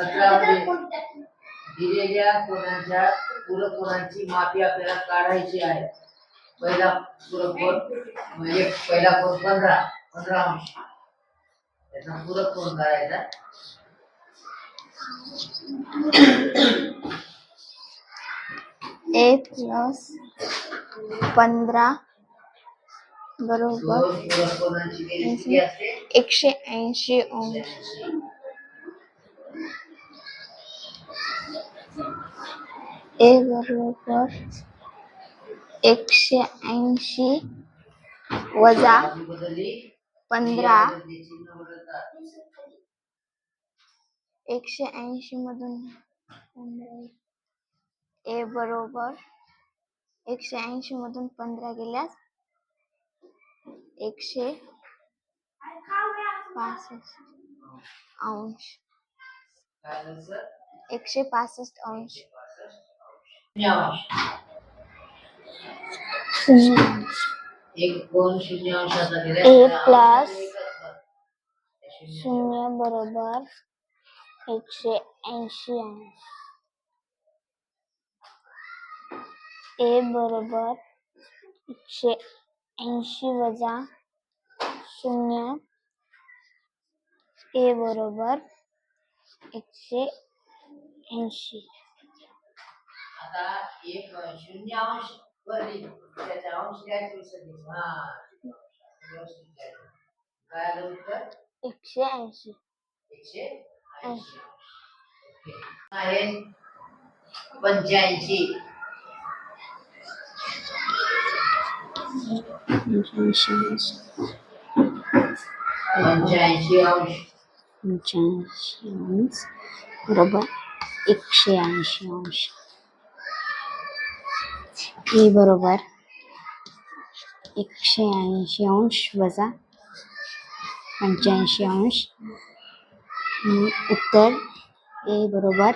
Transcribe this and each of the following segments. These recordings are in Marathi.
सतरामध्ये दिलेल्या कोणाच्या पूरक कोणाची मापी आपल्याला काढायची आहे. पहिला पूरक कोण? म्हणजे पहिला कोण? पंधरा. पंधरा अंश. त्याचा पूरक कोण काढायचा ए प्लस पंधरा बरोबर. एकशे ऐंशी अंश. ए बरोबर एकशे ऐंशी वजा पंधरा एकशे ऐंशी मधून पंधरा ए बरोबर एकशे ऐंशी मधून पंधरा गेल्यास एकशे पासष्ट अंश. एकशे पासष्ट अंश. अंश शून्य एक कोण शून्य अंशाचा plus शून्य बरोबर एकशे ऐंशी. अंश ए बरोबर एकशे ऐंशी. वजा शून्य ए बरोबर एकशे ऐंशी. आता एक शून्य अंश वरली त्याचा अंश द्यायचा विसरली हा व्यवस्थित द्यायचं. काय आलं उत्तर एकशे ऐंशी एकशे ऐंशी. आहे पंच्याऐंशी पंच्याऐंशी अंश पंच्याऐंशी अंश बरोबर एकशे ऐंशी अंश ए बरोबर. एकशे ऐंशी अंश वजा पंच्याऐंशी अंश. उत्तर ए बरोबर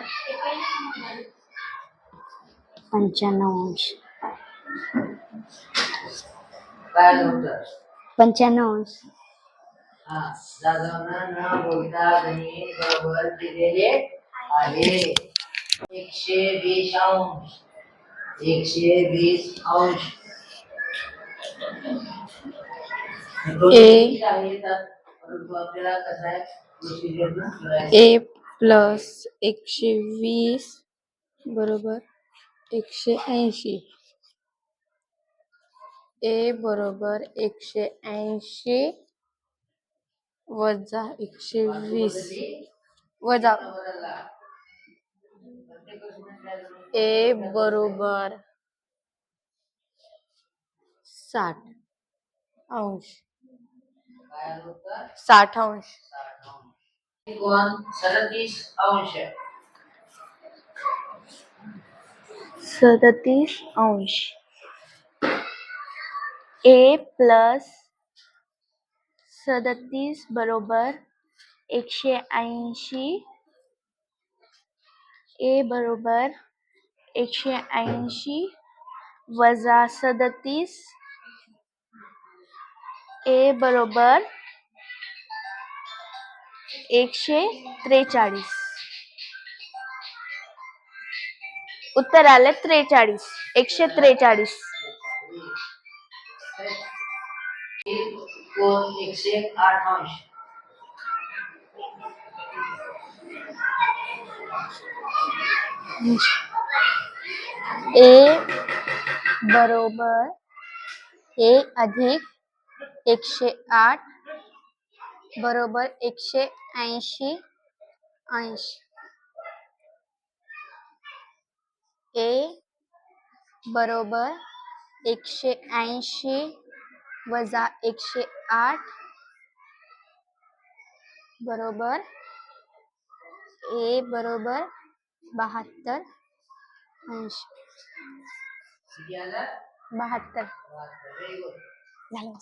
पंच्याण्णव अंश. पंच्याण्णव अंश. एकशे वीस अंश. एकशे वीस अंश ए. परंतु आपल्याला कसं आहे ए प्लस एकशे वीस बरोबर एकशे ऐंशी. ए बरोबर एकशे ऐंशी वजा एकशे वीस. वजा. ए बरोबर. साठ. अंश? साठ अंश. सदतीस अंश. सदतीस अंश. ए प्लस सदतीस बरोबर एकशे ऐंशी. ए बरोबर एकशे ऐंशी वजा सदतीस. ए बरोबर एकशे त्रेचाळीस. उत्तर आले त्रेचाळीस एकशे त्रेचाळीस. एकशे आठ अंश. ए बरोबर. ए अधिक एकशे आठ बरोबर एकशे ऐंशी ऐंशी ए बरोबर एकशे ऐंशी वजा एकशे आठ बरोबर. ए बरोबर बहात्तर आलं बहात्तर. झालं.